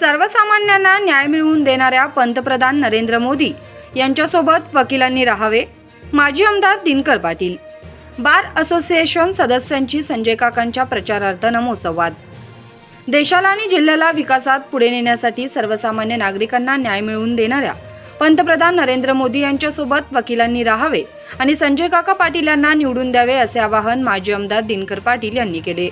सर्वसामान्यांना न्याय मिळवून देणाऱ्या पंतप्रधान नरेंद्र मोदी यांच्यासोबत वकिलांनी राहावे माजी आमदार दिनकर पाटील बार असोसिएशन सदस्यांची संजय काकांच्या प्रचारार्थ नमोसंवाद. देशाला आणि जिल्ह्याला विकासात पुढे नेण्यासाठी सर्वसामान्य नागरिकांना न्याय मिळवून देणाऱ्या पंतप्रधान नरेंद्र मोदी यांच्यासोबत वकिलांनी राहावे आणि संजय काका पाटील यांना निवडून द्यावे असे आवाहन माजी आमदार दिनकर पाटील यांनी केले.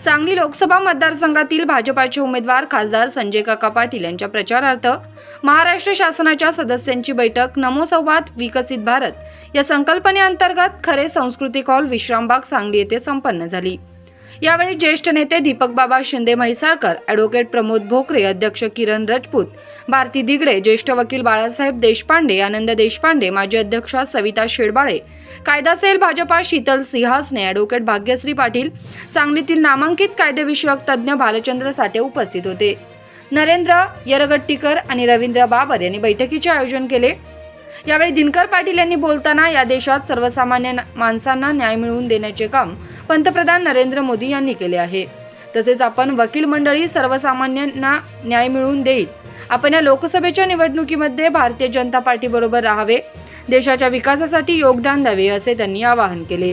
सांगली लोकसभा मतदारसंघातील भाजपाचे उमेदवार खासदार संजय काका पाटील यांच्या प्रचारार्थ महाराष्ट्र शासनाच्या सदस्यांची बैठक नमो संवाद विकसित भारत या संकल्पनेअंतर्गत खरे सांस्कृतिक हॉल विश्रामबाग सांगली येथे संपन्न झाली. यावेळी ज्येष्ठ नेते दीपक बाबा शिंदे म्हैसाळकर ॲडव्होकेट प्रमोद भोकरे अध्यक्ष किरण रजपूत भारती दिगडे ज्येष्ठ वकील बाळासाहेब देशपांडे आनंद देशपांडे माजी अध्यक्षा सविता शेडबाळे कायदा सेल भाजपा शीतल सिंहासने ॲडव्होकेट भाग्यश्री पाटील सांगलीतील नामांकित कायदेविषयक तज्ज्ञ भालचंद्र साठे उपस्थित होते. नरेंद्र यरगट्टीकर आणि रवींद्र बाबर यांनी बैठकीचे आयोजन केले. यावेळी दिनकर पाटील यांनी बोलताना या देशात सर्वसामान्य माणसांना न्याय मिळवून देण्याचे काम पंतप्रधान नरेंद्र मोदी यांनी केले आहे. तसेच आपण वकील मंडळी सर्वसामान्यांना न्याय मिळवून देईल. आपण या लोकसभेच्या निवडणुकीमध्ये भारतीय जनता पार्टीबरोबर राहावे देशाच्या विकासासाठी योगदान द्यावे असे त्यांनी आवाहन केले.